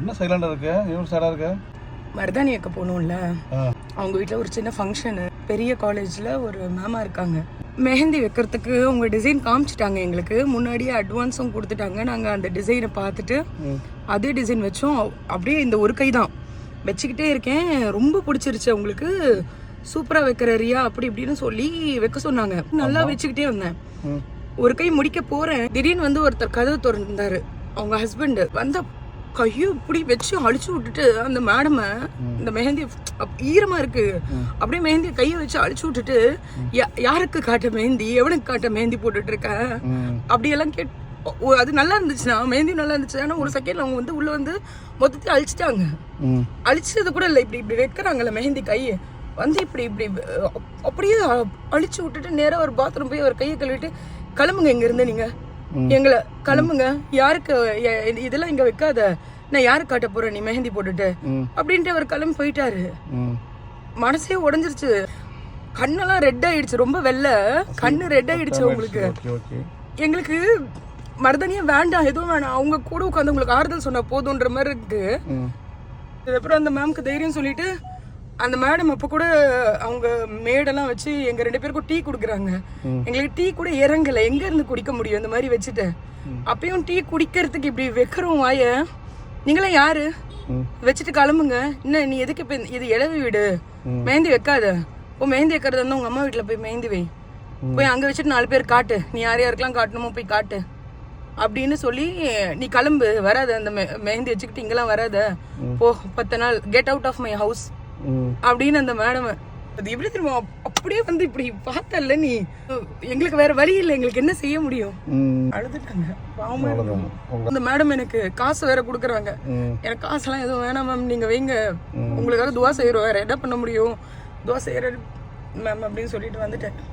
என்ன சைலண்டா இருக்கு? இவ்வளவு சேடா இருக்கு? மருதாணி வைக்க போகணும்ல. அவங்க வீட்டில் ஒரு சின்ன ஃபங்க்ஷனு பெரிய காலேஜில் ஒரு மேமா இருக்காங்க. மெஹந்தி வைக்கிறதுக்கு உங்கள் டிசைன் காமிச்சிட்டாங்க எங்களுக்கு. முன்னாடியே அட்வான்ஸும் கொடுத்துட்டாங்க. நாங்கள் அந்த டிசைனை பார்த்துட்டு அதே டிசைன் வச்சோம். அப்படியே இந்த ஒரு கை தான். வச்சுக்கிட்டே இருக்கேன். ரொம்ப பிடிச்சிருச்சு அவங்களுக்கு. சூப்பராக வைக்கிற ரியா அப்படி இப்படின்னு சொல்லி வைக்க சொன்னாங்க. நல்லா வச்சுக்கிட்டே வந்தேன். ஒரு கை முடிக்க போறேன். திடீர்னு வந்து ஒருத்தர் கதவு திறந்தாரு. அவங்க ஹஸ்பண்ட் வந்த கையை இப்படி வச்சு அழிச்சு விட்டுட்டு அந்த மேடம இந்த மெஹந்தி ஈரமா இருக்கு. அப்படியே மெஹந்தி கையை வச்சு அழிச்சு விட்டுட்டு யா- யாருக்கு காட்ட மெஹந்தி? எவனுக்கு காட்ட மெஹந்தி போட்டுட்டு இருக்க. அப்படியெல்லாம் கேட் அது நல்லா இருந்துச்சுன்னா மெஹந்தி நல்லா இருந்துச்சு. ஆனா ஒரு செகண்ட்ல அவங்க வந்து உள்ள வந்து மொத்தத்தையும் அழிச்சிட்டாங்க. அழிச்சது கூட இல்லை. இப்படி இப்படி வைக்கிறாங்கல்ல மெஹந்தி கையை. வந்து இப்படி இப்படி அப்படியே அழிச்சு விட்டுட்டு நேரா ஒரு பாத்ரூம் போய் ஒரு கையை கழுவிட்டு கிளம்புங்க இங்க இருந்து நீங்க. எங்களை கிளம்புங்க. யாருக்கு இதெல்லாம் இங்க வைக்காத. நான் யாருக்கு காட்ட போறேன்? நீ மெஹந்தி போட்டுட்டு. அப்படின்ட்டு அவர் கிளம்பி போயிட்டாரு. மனசே உடைஞ்சிருச்சு. கண்ணெல்லாம் ரெட் ஆயிடுச்சு. ரொம்ப வெள்ளை. கண்ணு ரெட் ஆயிடுச்சு உங்களுக்கு எங்களுக்கு மருதனியே வேண்டாம். எதுவும் வேணாம். அவங்க கூட உட்காந்து உங்களுக்கு ஆறுதல் சொன்னா போதுன்ற மாதிரி இருக்கு. அதுக்கப்புறம் அந்த மேம்க்கு தைரியம் சொல்லிட்டு அந்த மேடம் அப்போ கூட அவங்க மேடெல்லாம் வச்சு எங்க ரெண்டு பேருக்கும் டீ கொடுக்குறாங்க. எங்களுக்கு டீ கூட இறங்கல. எங்க இருந்து குடிக்க முடியும்? இந்த மாதிரி வச்சுட்டு. அப்பயும் டீ குடிக்கிறதுக்கு இப்படி வைக்கிறோம் வாய. நீங்களாம் யாரு? வச்சுட்டு கிளம்புங்க. என்ன நீ எதுக்கு இப்போ இது இழவி வீடு? மெஹந்தி வைக்காத. ஓ மெஹந்தி வைக்கிறது வந்து உங்க அம்மா வீட்டுல போய் மெஹந்தி வை. போய் அங்க வச்சுட்டு நாலு பேர் காட்டு. நீ யார் யாருக்கெல்லாம் காட்டணுமோ போய் காட்டு. அப்படின்னு சொல்லி நீ கிளம்பு. வராத. அந்த மெ- மெஹந்தி வச்சுக்கிட்டு இங்கெல்லாம் வராத. போ பத்து நாள். Get out of my house அப்படின்னு அந்த மேடம் அது எப்படி தெரியுமா? அப்- அப்படியே வந்து இப்படி பார்த்தல்ல நீ எங்களுக்கு வேற வழி இல்லை எங்களுக்கு என்ன செய்ய முடியும். அழுதுட்டாங்க. அந்த மேடம் எனக்கு காசு வேற கொடுக்குறாங்க. எனக்கு காசெல்லாம் எதுவும் வேணாம் மேம் நீங்க வைங்க. உங்களுக்காக துவா செய்யறோம். வேற என்ன பண்ண முடியும்? துவா செய்யற மேம் அப்படின்னு சொல்லிட்டு வந்துட்டேன்.